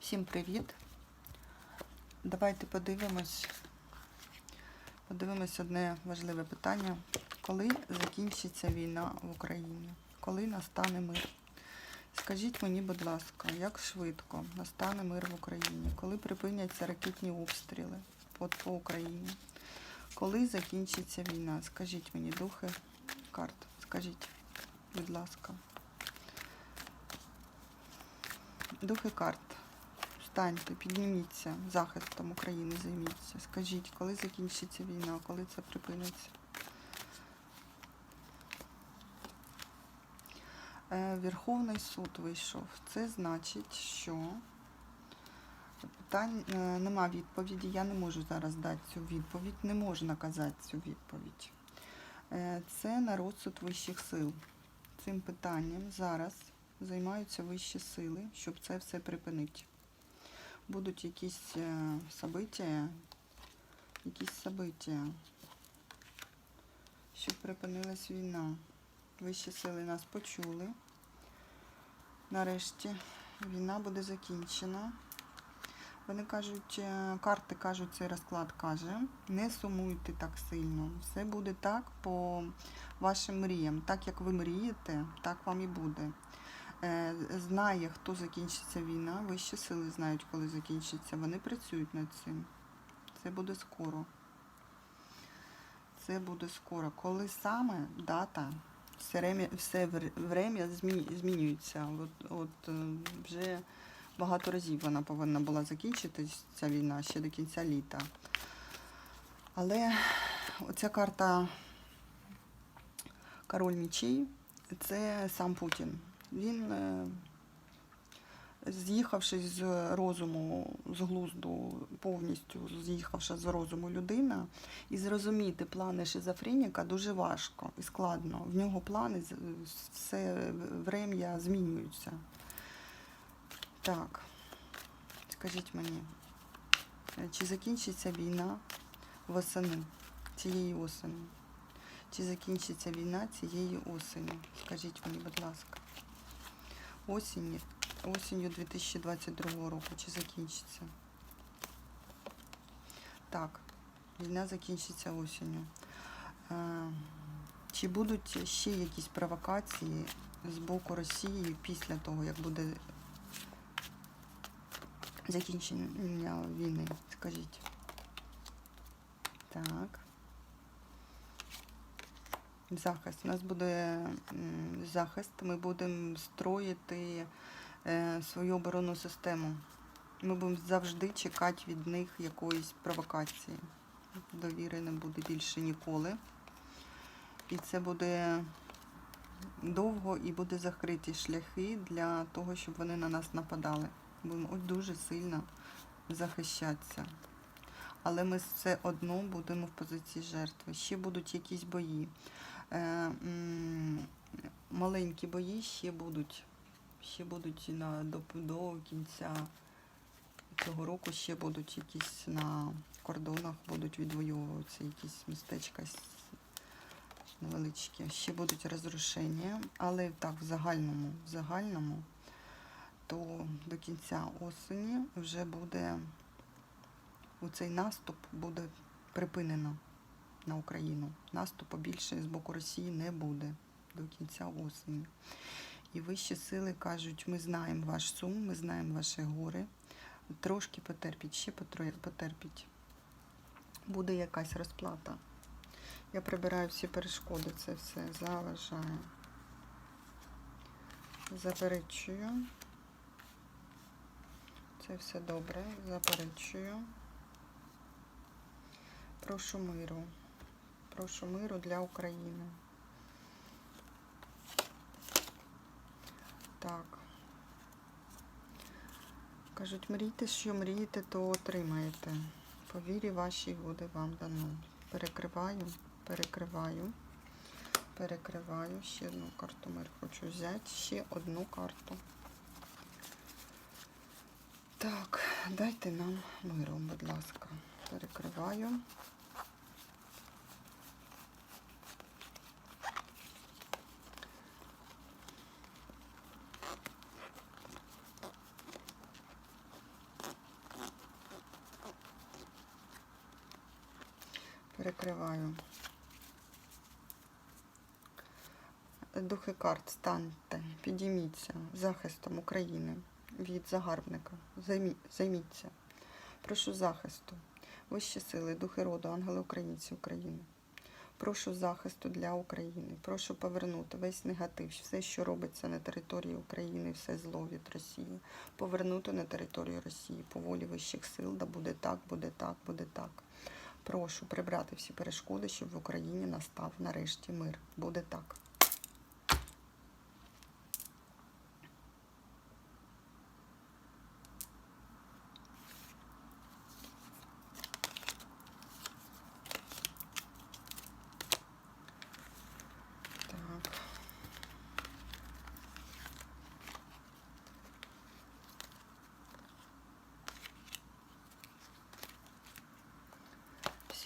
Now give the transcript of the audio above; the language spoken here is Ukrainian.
Всім привіт! Давайте подивимось, подивимось одне важливе питання. Коли закінчиться війна в Україні? Коли настане мир? Скажіть мені, будь ласка, як швидко настане мир в Україні? Коли припиняться ракетні обстріли по, по Україні? Коли закінчиться війна? Скажіть мені, духи карт, скажіть, будь ласка. Духи карт. Встаньте, підніміться, захистом України займіться. Скажіть, коли закінчиться війна, коли це припиниться? Е, Верховний суд вийшов. Це значить, що питань е, нема відповіді. Я не можу зараз дати цю відповідь. Не можна казати цю відповідь. Е, Це на розсуд вищих сил. Цим питанням зараз займаються вищі сили, щоб це все припинити. Будуть якісь е, события, якісь события, щоб припинилась війна. Вищі сили нас почули. Нарешті війна буде закінчена. Вони кажуть, е, карти кажуть, цей розклад каже, не сумуйте так сильно. Все буде так по вашим мріям. Так як ви мрієте, так вам і буде. Е, Знає, хто закінчиться війна, вищі сили знають, коли закінчиться. Вони працюють над цим. Це буде скоро. Це буде скоро. Коли саме дата, все время, все время змінюється. От, от е, вже багато разів вона повинна була закінчитись, ця війна, ще до кінця літа. Але оця карта Король мічей це сам Путін. Він, е, з'їхавши з розуму, з глузду, повністю з'їхавши з розуму людина, і зрозуміти плани шизофреніка дуже важко і складно. В нього плани все врем'я змінюються. Так, скажіть мені, е, чи закінчиться війна восени, цієї осені? Чи закінчиться війна цієї осені? Скажіть мені, будь ласка. Осінні, осінню 2022 року. Чи закінчиться? Так, війна закінчиться осінню. Е, Чи будуть ще якісь провокації з боку Росії після того, як буде закінчення війни? Скажіть. Так. Захист. У нас буде захист. Ми будемо строїти е, свою оборонну систему. Ми будемо завжди чекати від них якоїсь провокації. Довіри не буде більше ніколи. І це буде довго і буде закриті шляхи для того, щоб вони на нас нападали. Будемо дуже сильно захищатися. Але ми все одно будемо в позиції жертви. Ще будуть якісь бої. Е, маленькі бої ще будуть. Ще будуть на, до, до кінця цього року ще будуть якісь на кордонах, будуть відвоюватися якісь містечка невеличкі. Ще будуть розрушення, але так, в загальному, в загальному, то до кінця осені вже буде оцей наступ буде припинено на Україну. Наступу більше з боку Росії не буде до кінця осені. І вищі сили кажуть, ми знаємо ваш сум, ми знаємо ваші гори. Трошки потерпіть, ще потерпіть. Буде якась розплата. Я прибираю всі перешкоди, це все заважаю. Заперечую. Це все добре. Заперечую. Прошу миру. Прошу миру для України. Так. Кажуть, мрійте, що мрієте, то отримаєте. По вірі вашій буде вам дано. Перекриваю, перекриваю, перекриваю. Ще одну карту мир хочу взяти. Ще одну карту. Так, дайте нам миру, будь ласка. Перекриваю. Перекриваю. Духи карт, станьте, підійміться захистом України від загарбника. Займі- Займіться. Прошу захисту. Вищі сили, духи роду, ангели українці України. Прошу захисту для України. Прошу повернути весь негатив, все, що робиться на території України, все зло від Росії, повернути на територію Росії по волі вищих сил, да буде так, буде так, буде так. Прошу прибрати всі перешкоди, щоб в Україні настав нарешті мир. Буде так.